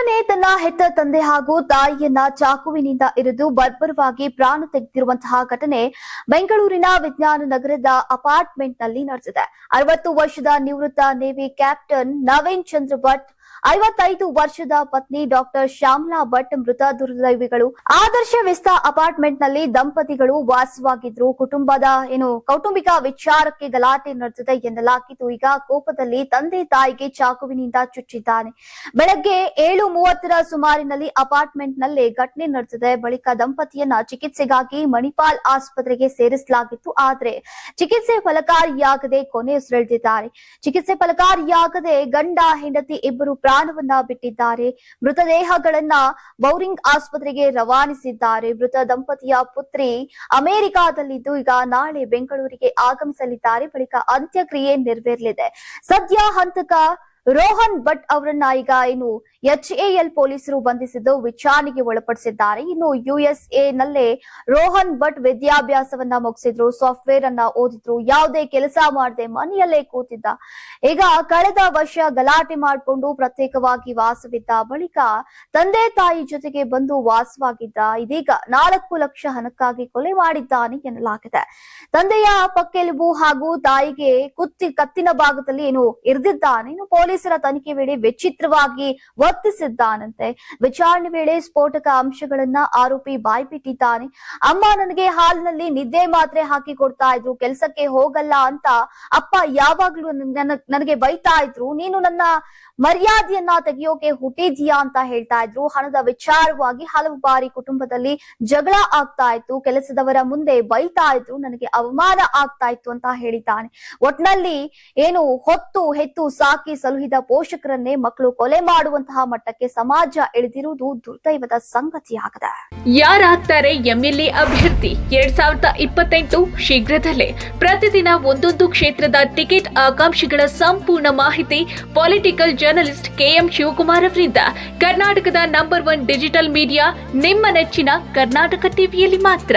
ಮಗುವನ್ನ ಹೆತ್ತ ತಂದೆ ಹಾಗೂ ತಾಯಿಯನ್ನ ಚಾಕುವಿನಿಂದ ಇರಿದು ಬರ್ಬರವಾಗಿ ಪ್ರಾಣ ತೆಗೆದಿರುವಂತಹ ಘಟನೆ ಬೆಂಗಳೂರಿನ ವಿಜ್ಞಾನ ನಗರದ ಅಪಾರ್ಟ್ಮೆಂಟ್ನಲ್ಲಿ ನಡೆದಿದೆ. ಅರವತ್ತು ವರ್ಷದ ನಿವೃತ್ತ ನೇವಿ ಕ್ಯಾಪ್ಟನ್ ನವೀನ್ ಚಂದ್ರ ಭಟ್ ಐವತ್ತೈದು ವರ್ಷದ ಪತ್ನಿ ಡಾಕ್ಟರ್ ಶ್ಯಾಮಲಾ ಭಟ್ ಮೃತ ದುರ್ದೈವಿಗಳು. ಆದರ್ಶ ವಿಸ್ತಾ ಅಪಾರ್ಟ್ಮೆಂಟ್ನಲ್ಲಿ ದಂಪತಿಗಳು ವಾಸವಾಗಿದ್ರು. ಕುಟುಂಬದ ಏನು ಕೌಟುಂಬಿಕ ವಿಚಾರಕ್ಕೆ ಗಲಾಟೆ ನಡೆದಿದೆ ಎನ್ನಲಾಗಿತ್ತು ಈಗ ಕೋಪದಲ್ಲಿ ತಂದೆ ತಾಯಿಗೆ ಚಾಕುವಿನಿಂದ ಚುಚ್ಚಿದ್ದಾನೆ. ಬೆಳಗ್ಗೆ ಏಳು ಮೂವತ್ತರ ಸುಮಾರಿನಲ್ಲಿ ಅಪಾರ್ಟ್ಮೆಂಟ್ನಲ್ಲೇ ಘಟನೆ ನಡೆದಿದೆ. ಬಳಿಕ ದಂಪತಿಯನ್ನ ಚಿಕಿತ್ಸೆಗಾಗಿ ಮಣಿಪಾಲ್ ಆಸ್ಪತ್ರೆಗೆ ಸೇರಿಸಲಾಗಿತ್ತು. ಆದರೆ ಚಿಕಿತ್ಸೆ ಫಲಕಾರಿಯಾಗದೆ ಕೊನೆ ಉಸಿರೆಳೆದಿದ್ದಾರೆ ಚಿಕಿತ್ಸೆ ಫಲಕಾರಿಯಾಗದೆ ಗಂಡ, ಹೆಂಡತಿ ಇಬ್ಬರು ಪ್ರಾಣವನ್ನ ಬಿಟ್ಟಿದ್ದಾರೆ. ಮೃತದೇಹಗಳನ್ನ ಬೌರಿಂಗ್ ಆಸ್ಪತ್ರೆಗೆ ರವಾನಿಸಿದ್ದಾರೆ. ಮೃತ ದಂಪತಿಯ ಪುತ್ರಿ ಅಮೆರಿಕಾದಲ್ಲಿದ್ದು ಈಗ ನಾಳೆ ಬೆಂಗಳೂರಿಗೆ ಆಗಮಿಸಲಿದ್ದಾರೆ. ಬಳಿಕ ಅಂತ್ಯಕ್ರಿಯೆ ನೆರವೇರಲಿದೆ. ಸದ್ಯ ಹಂತಕ ರೋಹನ್ ಭಟ್ ಅವರನ್ನ ಈಗ ಏನು ಎಚ್ಎಎಲ್ ಪೊಲೀಸರು ಬಂಧಿಸಿದ್ದು ವಿಚಾರಣೆಗೆ ಒಳಪಡಿಸಿದ್ದಾರೆ. ಇನ್ನು ಯುಎಸ್ಎ ನಲ್ಲೇ ರೋಹನ್ ಭಟ್ ವಿದ್ಯಾಭ್ಯಾಸವನ್ನ ಮುಗಿಸಿದ್ರು ಸಾಫ್ಟ್ವೇರ್ ಅನ್ನ ಓದಿದ್ರು, ಯಾವುದೇ ಕೆಲಸ ಮಾಡದೆ ಮನೆಯಲ್ಲೇ ಕೂತಿದ್ದ. ಈಗ ಕಳೆದ ವರ್ಷ ಗಲಾಟೆ ಮಾಡಿಕೊಂಡು ಪ್ರತ್ಯೇಕವಾಗಿ ವಾಸವಿದ್ದ ಬಳಿಕ ತಂದೆ ತಾಯಿ ಜೊತೆಗೆ ಬಂದು ವಾಸವಾಗಿದ್ದ, ಇದೀಗ ನಾಲ್ಕು ಲಕ್ಷ ಹಣಕ್ಕಾಗಿ ಕೊಲೆ ಮಾಡಿದ್ದಾನೆ ಎನ್ನಲಾಗಿದೆ. ತಂದೆಯ ಪಕ್ಕೆಲುಬು ಹಾಗೂ ತಾಯಿಗೆ ಕುತ್ತಿ ಕತ್ತಿನ ಭಾಗದಲ್ಲಿ ಏನು ಇರಿದಿದ್ದಾನೆ. ಇನ್ನು ಪೊಲೀಸರ ತನಿಖೆ ವೇಳೆ ವಿಚಿತ್ರವಾಗಿ ವರ್ತಿಸಿದ್ದಾನಂತೆ. ವಿಚಾರಣೆ ವೇಳೆ ಸ್ಫೋಟಕ ಅಂಶಗಳನ್ನ ಆರೋಪಿ ಬಾಯ್ಬಿಟ್ಟಿದ್ದಾನೆ. ಅಮ್ಮ ನನಗೆ ಹಾಲಿನಲ್ಲಿ ನಿದ್ದೆ ಮಾತ್ರೆ ಹಾಕಿ ಕೊಡ್ತಾ ಇದ್ರು, ಕೆಲ್ಸಕ್ಕೆ ಹೋಗಲ್ಲ ಅಂತ ಅಪ್ಪ ಯಾವಾಗ್ಲೂ ನನಗೆ ಬೈತಾ ಇದ್ರು. ನೀನು ನನ್ನ ಮರ್ಯಾದೆಯನ್ನ ತೆಗೆಯೋಕೆ ಹುಟ್ಟಿದ್ಯಾ ಅಂತ ಹೇಳ್ತಾ ಇದ್ರು. ಹಣದ ವಿಚಾರವಾಗಿ ಹಲವು ಬಾರಿ ಕುಟುಂಬದಲ್ಲಿ ಜಗಳ ಆಗ್ತಾ ಇತ್ತು. ಕೆಲಸದವರ ಮುಂದೆ ಬೈತಾ ಇದ್ರು. ನನಗೆ ಅವಮಾನ ಆಗ್ತಾ ಇತ್ತು ಅಂತ ಹೇಳಿದ್ದಾನೆ. ಒಟ್ನಲ್ಲಿ ಏನು ಹೊತ್ತು, ಹೆತ್ತು, ಸಾಕಿ ಸಲುಹಿದ ಪೋಷಕರನ್ನೇ ಮಕ್ಕಳು ಕೊಲೆ ಮಾಡುವಂತಹ ಮಟ್ಟಕ್ಕೆ ಸಮಾಜ ಇಳಿದಿರುವುದು ದುರ್ದೈವದ ಸಂಗತಿಯಾಗಿದೆ. ಯಾರಾಗ್ತಾರೆ ಎಂಎಲ್ಎ ಅಭ್ಯರ್ಥಿ? ಎರಡ್ ಸಾವಿರದ ಇಪ್ಪತ್ತೆಂಟು ಶೀಘ್ರದಲ್ಲೇ. ಪ್ರತಿದಿನ ಒಂದೊಂದು ಕ್ಷೇತ್ರದ ಟಿಕೆಟ್ ಆಕಾಂಕ್ಷಿಗಳ ಸಂಪೂರ್ಣ ಮಾಹಿತಿ ಪೊಲಿಟಿಕಲ್ ಜರ್ನಲಿಸ್ಟ್ ಕೆಎಂ ಶಿವಕುಮಾರ್ ಅವರಿಂದ. ಕರ್ನಾಟಕದ ನಂಬರ್ ಒನ್ ಡಿಜಿಟಲ್ ಮೀಡಿಯಾ, ನಿಮ್ಮ ನೆಚ್ಚಿನ ಕರ್ನಾಟಕ ಟಿವಿಯಲ್ಲಿ ಮಾತ್ರ.